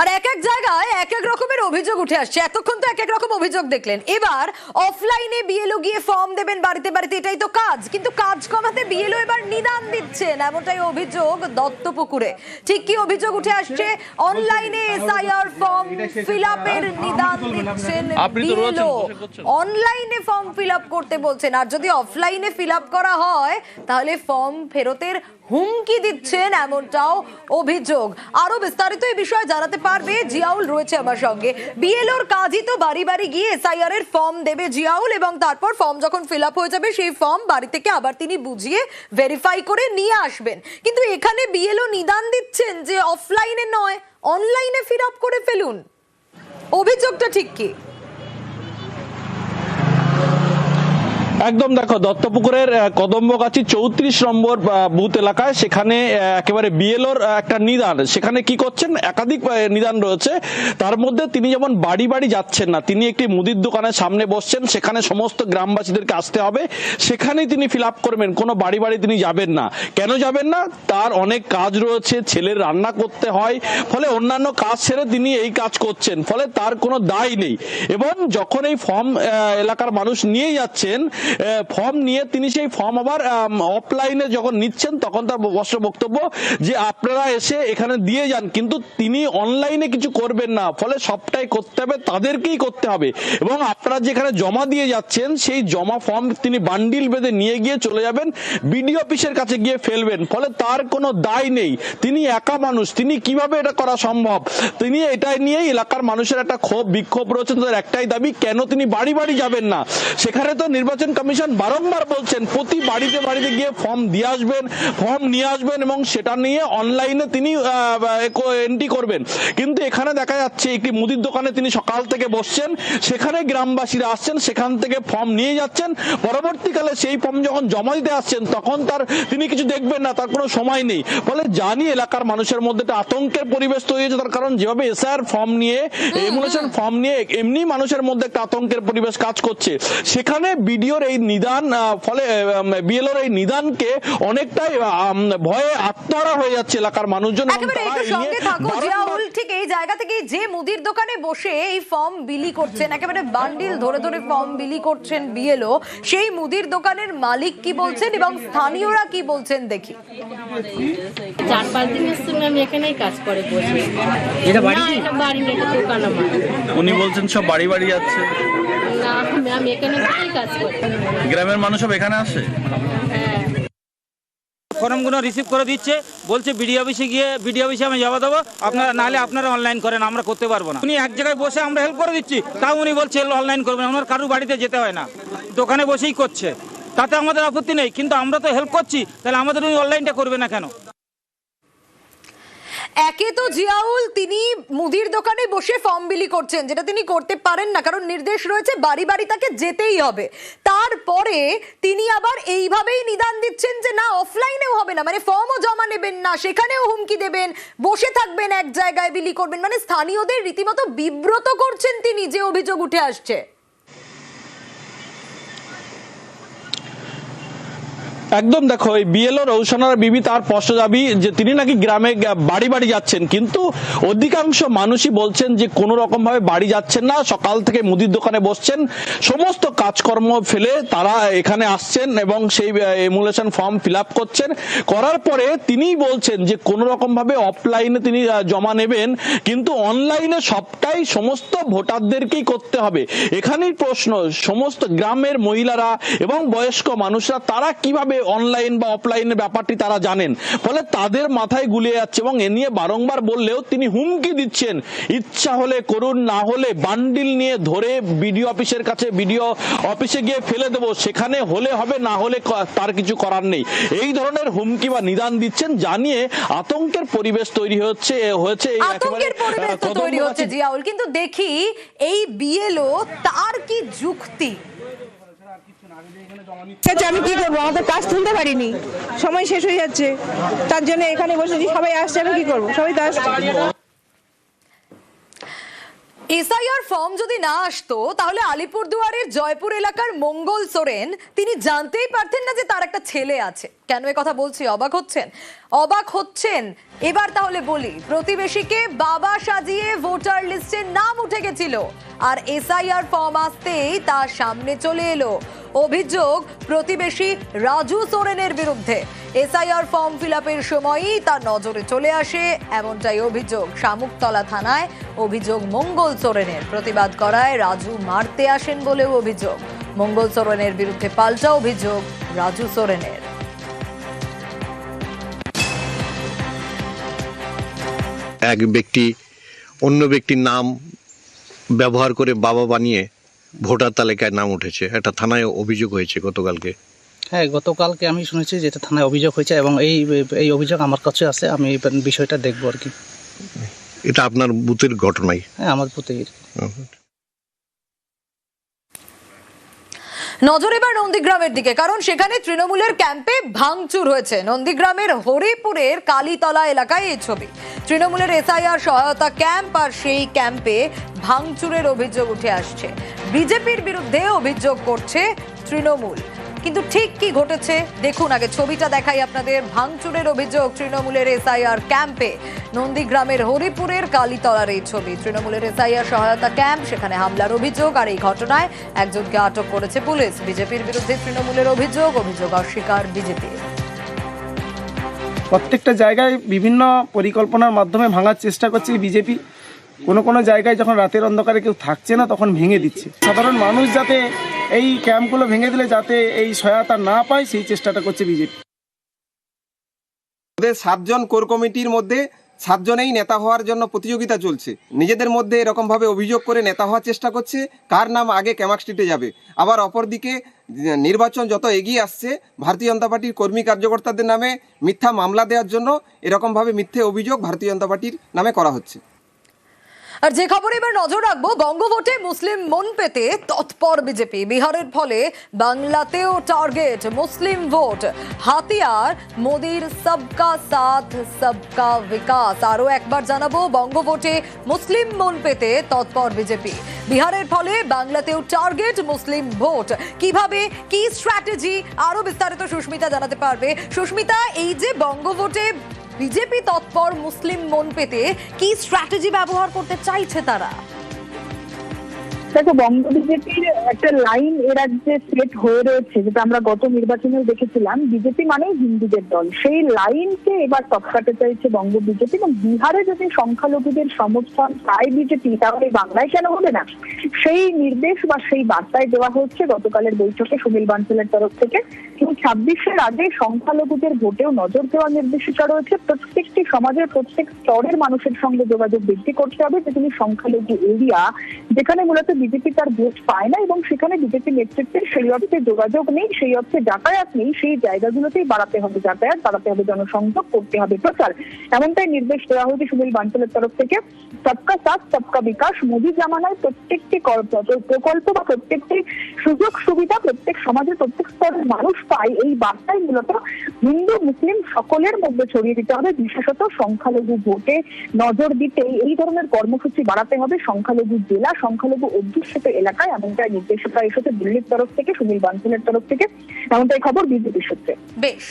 আর এক এক জায়গায় এক এক রকমের অভিযোগ উঠে আসছে। এতক্ষণ তো এক এক রকম অভিযোগ দেখলেন। এবার অফলাইনে বিএলও গিয়ে ফর্ম দেবেন বাড়িতে বাড়িতে এটাই তো কাজ। কিন্তু কাজ কমাতে বিএলও এবার নিদান দিচ্ছেন এমনটাই অভিযোগ দত্তপুকুরে। ঠিক কি অভিযোগ উঠে আসছে? অনলাইনে এসআইআর ফর্ম ফিল আপের নিদান দিচ্ছেন আপনি তো রয়েছেন, বিএলও অনলাইনে ফর্ম ফিল আপ করতে বলছেন। আর যদি অফলাইনে ফিল আপ করা হয় তাহলে ফর্ম ফেরতের হুমকি দিচ্ছেন এমনটাও অভিযোগ। আরও বিস্তারিত এই বিষয়ে জানাতে পারবে জিয়াউল রয়েছে আমার সঙ্গে। বিএলওর কাজই তো বাড়ি বাড়ি গিয়ে এসআইআর এর ফর্ম দেবে জিয়াউল এবং তারপর ফর্ম যখন ফিল আপ হয়ে যাবে সেই ফর্ম বাড়ি থেকে আবার তিনি বুঝিয়ে ভেরিফাই করে নিয়ে আসবেন। কিন্তু এখানে বিএলও নিদান দিচ্ছেন যে অফলাইনে নয় অনলাইনে ফিল আপ করে ফেলুন। অভিযোগটা ঠিক কি? একদম দেখো, দত্তপুকুরের কদম্বগাছি চৌত্রিশ নম্বর বুথ এলাকায় সেখানে একেবারে বিএলওর একটা নিদান। সেখানে কি করছেন? একাধিক নিদান রয়েছে। তার মধ্যে তিনি যেমন বাড়ি বাড়ি যাচ্ছেন না, তিনি একটি মুদির দোকানের সামনে বসছেন, সেখানে সমস্ত গ্রামবাসীদেরকে আসতে হবে। সেখানেই তিনি ফিল করবেন, কোনো বাড়ি বাড়ি তিনি যাবেন না। কেন যাবেন না? তার অনেক কাজ রয়েছে, ছেলের রান্না করতে হয়, ফলে অন্যান্য কাজ ছেড়ে তিনি এই কাজ করছেন, ফলে তার কোনো দায় নেই। এবং যখন এই ফর্ম এলাকার মানুষ নিয়ে যাচ্ছেন ফর্ম নিয়ে তিনি সেই ফর্ম আবার অফলাইনে যখন নিচ্ছেন, তখন তার বস্ত বক্তব্য যে আপনারা এসে এখানে দিয়ে যান, কিন্তু তিনি অনলাইনে কিছু করবেন না। ফলে সবটাই করতে হবে, তাদেরকেই করতে হবে। এবং আপনারা যেখানে জমা দিয়ে যাচ্ছেন, সেই জমা ফর্ম তিনি বান্ডিল বেঁধে নিয়ে গিয়ে চলে যাবেন বিডিও অফিসের কাছে গিয়ে ফেলবেন। ফলে তার কোনো দায় নেই। তিনি একা মানুষ, তিনি কীভাবে এটা করা সম্ভব? তিনি এটাই নিয়ে এলাকার মানুষের একটা ক্ষোভ, বিক্ষোভ রয়েছে। তাদের একটাই দাবি, কেন তিনি বাড়ি বাড়ি যাবেন না? সেখানে তো নির্বাচন কমিশন বারংবার বলছেন প্রতি বাড়িতে বাড়িতে গিয়ে ফর্ম দিয়ে আসবেন ফর্ম নিয়ে আসবেন এবং সেটা নিয়ে অনলাইনে তিনি এন্ট্রি করবেন। কিন্তু এখানে দেখা যাচ্ছে একটি মুদির দোকানে তিনি সকাল থেকে বসছেন সেখানে গ্রামবাসীরা আসছেন সেখান থেকে ফর্ম নিয়ে যাচ্ছেন পরবর্তীকালে সেই ফর্ম যখন জমা দিতে আসছেন তখন তার তিনি কিছু দেখবেন না তার কোনো সময় নেই। ফলে জানি এলাকার মানুষের মধ্যে একটা আতঙ্কের পরিবেশ তৈরি হয়েছে তার কারণ যেভাবে এসআর ফর্ম নিয়ে এমুলেশন ফর্ম নিয়ে এমনি মানুষের মধ্যে একটা আতঙ্কের পরিবেশ কাজ করছে। সেখানে বিডিওর এই নিদান ফলে বিএলওর এই নিদানকে অনেকটাই ভয়ে আত্মহারা হয়ে যাচ্ছে এলাকার মানুষজন এবং একেবারে তারা একটু এই নিয়ে সঙ্গে থাকো বারংবার- জিয়াউল ঠিক এই জায়গা থেকে যে মুদির দোকানে বসে এই ফর্ম বিলি করছেন একেবারে বান্ডিল ধরে ধরে ফর্ম বিলি করছেন বিএলও সেই মুদির দোকানের মালিক কি বলছেন এবং স্থানীয়রা কি বলছেন দেখি। চার পাঁচ সঙ্গে আমি এখানেই কাজ করে বসে। এটা বাড়ি? এটা বাড়ি না এটা দোকান আমার। উনি বলছেন সব বাড়ি বাড়ি যাচ্ছে। না আমি- আমি এখানে কাজ করি গ্রামের মানুষ সব এখানে আসে? ফর্মগুলো রিসিভ করে দিচ্ছে, বলছে বিডি অফিসে গিয়ে বিডি অফিসে আমি জমা দেবো। আপনারা নাহলে আপনারা অনলাইন করেন, আমরা করতে পারব না। উনি এক জায়গায় বসে আমরা হেল্প করে দিচ্ছি, তাও উনি বলছে অনলাইন করবেন ওনার কারুর বাড়িতে যেতে হয় না। দোকানে বসেই করছে। তাতে আমাদের আপত্তি নেই, কিন্তু আমরা তো হেল্প করছি, তাহলে আমাদের উনি অনলাইনটা করবে না কেন? একে তো জিয়াউল, তিনি মুদির দোকানে বসে ফর্ম বিলি করছেন, যেটা তিনি করতে পারেন না, কারণ নির্দেশ রয়েছে বাড়ি বাড়ি তাকে যেতেই হবে। তারপরে তিনি আবার এইভাবেই নিদান দিচ্ছেন যে না অফলাইনেও হবে না মানে ফর্মও জমা নেবেন না, সেখানেও হুমকি দেবেন, বসে থাকবেন এক জায়গায় বিলি করবেন মানে স্থানীয়দের রীতিমতো বিব্রত করছেন তিনি, যে অভিযোগ উঠে আসছে। একদম দেখো, এই বিএলও রৌশনার বিবি তার স্পষ্ট দাবি যে তিনি নাকি গ্রামে বাড়ি বাড়ি যাচ্ছেন। কিন্তু অধিকাংশ মানুষই বলছেন যে কোনো রকম ভাবে বাড়ি যাচ্ছেন না, সকাল থেকে মুদির দোকানে বসছেন। সমস্ত কাজকর্ম ফেলে তারা এখানে আসছেন এবং সেই এমুলেশন ফর্ম ফিল করছেন। করার পরে তিনিই বলছেন যে কোনো রকম ভাবে অফলাইনে তিনি জমা নেবেন, কিন্তু অনলাইনে সবটাই সমস্ত ভোটারদেরকেই করতে হবে। এখানেই প্রশ্ন, সমস্ত গ্রামের মহিলারা এবং বয়স্ক মানুষরা তারা কীভাবে অনলাইন বা অফলাইনের ব্যাপারটি তারা জানেন। ফলে তাদের মাথায় গুলিয়ে যাচ্ছে এবং এ নিয়ে বারংবার বললেও তিনি হুমকি দিচ্ছেন। ইচ্ছা হলে করুন না হলে বান্ডিল নিয়ে ধরে বিডিও অফিসের কাছে বিডিও অফিসে গিয়ে ফেলে দেবো। সেখানে হলে হবে না হলে তার কিছু করার নেই। এই ধরনের হুমকি বা নিদান দিচ্ছেন জানিয়ে আতঙ্কের পরিবেশ তৈরি হচ্ছে হয়েছে আতঙ্কের পরিবেশ তৈরি হচ্ছে জিয়াউল। কিন্তু দেখি এই বিএলও তার কি যুক্তি? আমি কি করব? আমাদের কাজ তুলতে পারিনি। সময় শেষ হয়ে যাচ্ছে। তার জন্য এখানে বসেছি, সবাই আসছে, আমি কি করব? সবাই তো আসছে। এসআইআর ফর্ম যদি না আসতো, তাহলে আলিপুরদুয়ারের জয়পুর এলাকার মঙ্গল সোরেন, তিনি জানতেই পারতেন না যে তার একটা ছেলে আছে। কেন এ কথা বলছি? অবাক হচ্ছেন? অবাক হচ্ছেন? এবার তাহলে বলি, প্রতিবেশীকে বাবা সাজিয়ে ভোটার লিস্টে নাম উঠে গেছিল আর এসআইআর ফর্ম আসতেই তার সামনে চলে এলো। অভিযোগ, প্রতিবেশী রাজু সোরেনের বিরুদ্ধে। এসআইআর ফর্ম ফিল আপের সময়ই তার নজরে চলে আসে এমনটাই অভিযোগ। শামুকতলা থানায় অভিযোগ মঙ্গল সোরেনের। প্রতিবাদ করায় রাজু মারতে আসেন বলেও অভিযোগ। মঙ্গল সোরেনের বিরুদ্ধে পাল্টা অভিযোগ রাজু সোরেনের। এক ব্যক্তি অন্য ব্যক্তির নাম ব্যবহার করে বাবা বানিয়ে ভোটার তালিকায় নাম উঠেছে। একটা থানায় অভিযোগ হয়েছে গতকালকে। হ্যাঁ গতকালকে আমি শুনেছি যেটা থানায় অভিযোগ হয়েছে এবং এই এই অভিযোগ আমার কাছে আছে আমি এই বিষয়টা দেখব আর কি। এটা আপনার বুথের ঘটনাই। হ্যাঁ আমার প্রতি নজর এবার নন্দীগ্রামের দিকে, কারণ সেখানে তৃণমূলের ক্যাম্পে ভাঙচুর হয়েছে। নন্দীগ্রামের হরিপুরের কালীতলা এলাকায় এই ছবি। তৃণমূলের এসআইআর সহায়তা ক্যাম্প আর সেই ক্যাম্পে ভাঙচুরের অভিযোগ উঠে আসছে। বিজেপির বিরুদ্ধে অভিযোগ করছে তৃণমূল। কিন্তু ঠিক কি ঘটেছে? দেখুন, আগে ছবিটা দেখাই আপনাদের। ভাঙচুরের অভিযোগ তৃণমূলের এসআইআর ক্যাম্পে। নন্দীগ্রামের হরিপুরের কালীতলার এই ছবি। তৃণমূলের এসআইআর সহায়তা ক্যাম্প, সেখানে হামলার অভিযোগ আর এই ঘটনায় একজনকে আটক করেছে পুলিশ। বিজেপির বিরুদ্ধে তৃণমূলের অভিযোগ অভিযোগ অস্বীকার বিজেপির প্রত্যেকটা জায়গায় বিভিন্ন পরিকল্পনার মাধ্যমে ভাঙার চেষ্টা করছে বিজেপি। কোনো কোনো জায়গায় যখন রাতের অন্ধকারে কেউ থাকছে না, তখন ভেঙে দিচ্ছে। সাধারণ মানুষ যাতে এই ক্যাম্পগুলো ভেঙে দিলে যাতে এই সহায়তা না পায়, সেই চেষ্টাটা করছে বিজেপি। ওদের সাতজন কোর কমিটির মধ্যে সাতজনেই নেতা হওয়ার জন্য প্রতিযোগিতা চলছে। নিজেদের মধ্যে এরকমভাবে অভিযোগ করে নেতা হওয়ার চেষ্টা করছে, কার নাম আগে ক্যামাক স্ট্রিটে যাবে। আবার অপরদিকে নির্বাচন যত এগিয়ে আসছে, ভারতীয় জনতা পার্টির কর্মী কার্যকর্তাদের নামে মিথ্যা মামলা দেওয়ার জন্য এরকমভাবে মিথ্যে অভিযোগ ভারতীয় জনতা পার্টির নামে করা হচ্ছে। আর যে খবর এবার নজর রাখব, বঙ্গভোটে মুসলিম মন পেতে তৎপর বিজেপি। বিহারের ফলে বাংলাতেও টার্গেট মুসলিম ভোট। হাতিয়ার, মোদির সবকা সাথ, সবকা বিকাশ। আরও একবার জানাব, বঙ্গভোটে মুসলিম মন পেতে তৎপর বিজেপি। বিহারের ফলে বাংলাতেও টার্গেট মুসলিম ভোট। কীভাবে, কি স্ট্র্যাটেজি আরও বিস্তারিত সুস্মিতা জানাতে পারবে। সুস্মিতা, এই যে বঙ্গভোটে বিজেপি তৎপর মুসলিম মন পেতে কি স্ট্র্যাটেজি ব্যবহার করতে চাইছে তারা? দেখো বঙ্গ বিজেপির একটা লাইন এ রাজ্যে সেট হয়ে রয়েছে, যেটা আমরা গত নির্বাচনেও দেখেছিলাম, বিজেপি মানেই হিন্দুদের দল। সেই লাইনকে এবার টপকাতে চাইছে বঙ্গ বিজেপি এবং বিহারে যদি সংখ্যালঘুদের সমর্থন পায় বিজেপি, তাহলে বাংলায় কেন হবে না? সেই নির্দেশ বা সেই বার্তায় দেওয়া হচ্ছে গতকালের বৈঠকে সুনীল বানসালের তরফ থেকে। এবং ছাব্বিশের আগে সংখ্যালঘুদের ভোটেও নজর দেওয়ার নির্দেশিকা রয়েছে। প্রত্যেকটি সমাজের প্রত্যেক স্তরের মানুষের সঙ্গে যোগাযোগ বৃদ্ধি করতে হবে। যেগুলি সংখ্যালঘু এরিয়া যেখানে মূলত বিজেপি তার ভোট পায় না এবং সেখানে বিজেপি নেতৃত্বের সেই অর্থে যোগাযোগ নেই, সেই অর্থে যাতায়াত নেই, সেই জায়গাগুলোতেই বাড়াতে হবে যাতায়াত, বাড়াতে হবে জনসংযোগ, করতে হবে প্রচার। এমনটাই নির্দেশ দেওয়া হয়েছে সুনীল বানসালের তরফ থেকে। সবকা সাথ, সবকা বিকাশ, মোদী জামানায় প্রত্যেকটি প্রকল্প বা প্রত্যেকটি সুযোগ সুবিধা প্রত্যেক সমাজের প্রত্যেক স্তরের মানুষ পায়। এই বার্তায় মূলত হিন্দু, মুসলিম সকলের মধ্যে ছড়িয়ে দিতে হবে। বিশেষত সংখ্যালঘু ভোটে নজর দিতে এই ধরনের কর্মসূচি বাড়াতে হবে। সংখ্যালঘু জেলা, সংখ্যালঘু অধ্যুষিত এলাকায় এমনটাই নির্দেশিকা এসেছে দিল্লির তরফ থেকে, সুনীল বানসালের তরফ থেকে, এমনটাই খবর বিজেপি সূত্রে। বেশ।